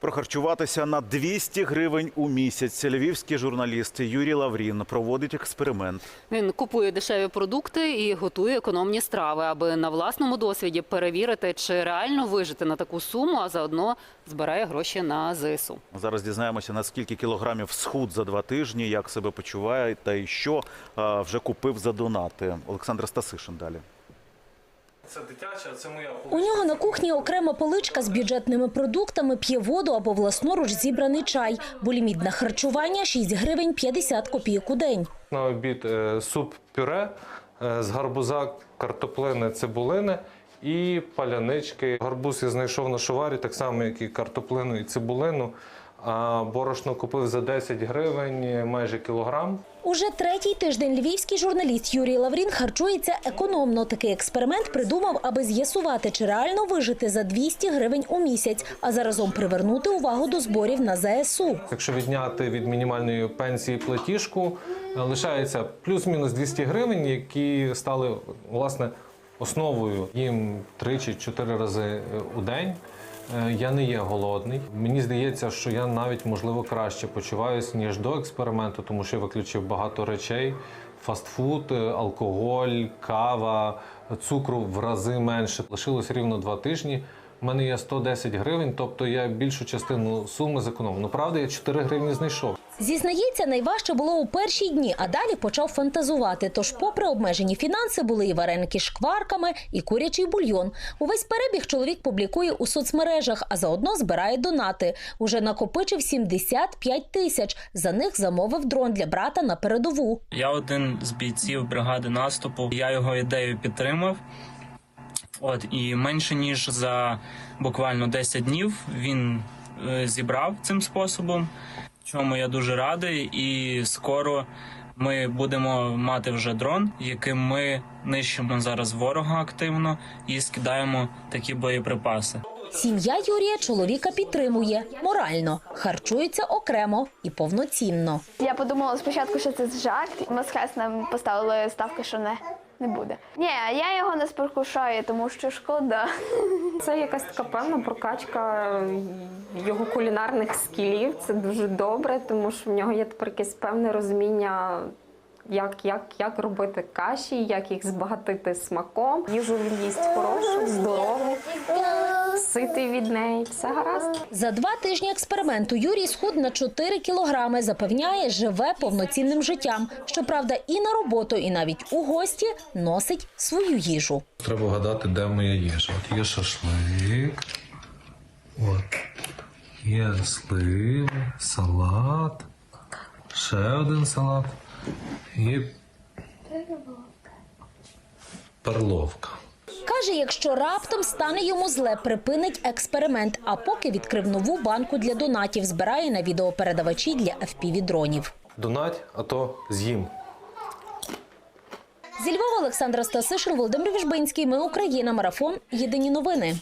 Прохарчуватися на 200 гривень у місяць. Львівський журналіст Юрій Лаврін проводить експеримент. Він купує дешеві продукти і готує економні страви, аби на власному досвіді перевірити, чи реально вижити на таку суму, а заодно збирає гроші на ЗСУ. Зараз дізнаємося, на скільки кілограмів схуд за два тижні, як себе почуває та й що вже купив за донати. Олександр Стасишин далі. Це дитяча, це моя У нього на кухні окрема поличка з бюджетними продуктами, п'є воду або власноруч зібраний чай. Бо ліміт на харчування 6 гривень 50 копійок у день. на обід е, суп-пюре е, з гарбуза, картоплини, цибулини і палянички. Гарбуз я знайшов на шуварі, так само, як і картоплину і цибулину. А борошно купив за 10 гривень, майже кілограм. Уже третій тиждень львівський журналіст Юрій Лаврін харчується економно. Такий експеримент придумав, аби з'ясувати, чи реально вижити за 200 гривень у місяць, а заразом привернути увагу до зборів на ЗСУ. Якщо відняти від мінімальної пенсії платіжку, е, лишається плюс-мінус 200 гривень, які стали власне основою їм 3 чи 4 рази е, у день. Е, Я не є голодний. Мені здається, що я навіть можливо краще почуваюся ніж до експерименту, тому що я виключив багато речей: фастфуд, е, алкоголь, кава, цукру в рази менше. Лишилось рівно два тижні. У мене є 110 гривень, тобто я більшу частину суми зекономив. Ну правда, я 4 гривні знайшов. Зізнається, найважче було у перші дні, а далі почав фантазувати. Тож, попри обмежені фінанси, були і вареники з шкварками, і курячий бульйон. Увесь перебіг чоловік публікує у соцмережах, а заодно збирає донати. Уже накопичив 75 тисяч. За них замовив дрон для брата на передову. Я один з бійців бригади наступу. Я його ідею підтримав. От і менше ніж за буквально 10 днів він е, зібрав цим способом, чому я дуже радий. І скоро ми будемо мати вже дрон, яким ми нищимо зараз ворога активно і скидаємо такі боєприпаси. Сім'я Юрія чоловіка підтримує морально, харчується окремо і повноцінно. Я подумала спочатку, що це жарт. Ми з Хреснем поставили ставки, що не, не буде. Ні, я його не спокушаю, тому що шкода. Це якась така певна прокачка його кулінарних скілів. Це дуже добре, тому що в нього є тепер якесь певне розуміння, як, як, як робити каші, як їх збагатити смаком. Їжу він їсть хорошу, здорову, ситий від неї. Все гаразд. За два тижні експерименту Юрій схуд на 4 кілограми. Запевняє, живе повноцінним життям. Щоправда, і на роботу, і навіть у гості носить свою їжу. Треба вгадати, де моя їжа. От є шашлик. От. Є сливи, салат. Ще один салат. І перловка. Каже, якщо раптом стане йому зле, припинить експеримент. А поки відкрив нову банку для донатів, збирає на відеопередавачі для FPV-дронів. Донать, а то з'їм. Зі Львова Олександра Стасишин, Володимир Віжбинський. Ми Україна. Марафон. Єдині новини.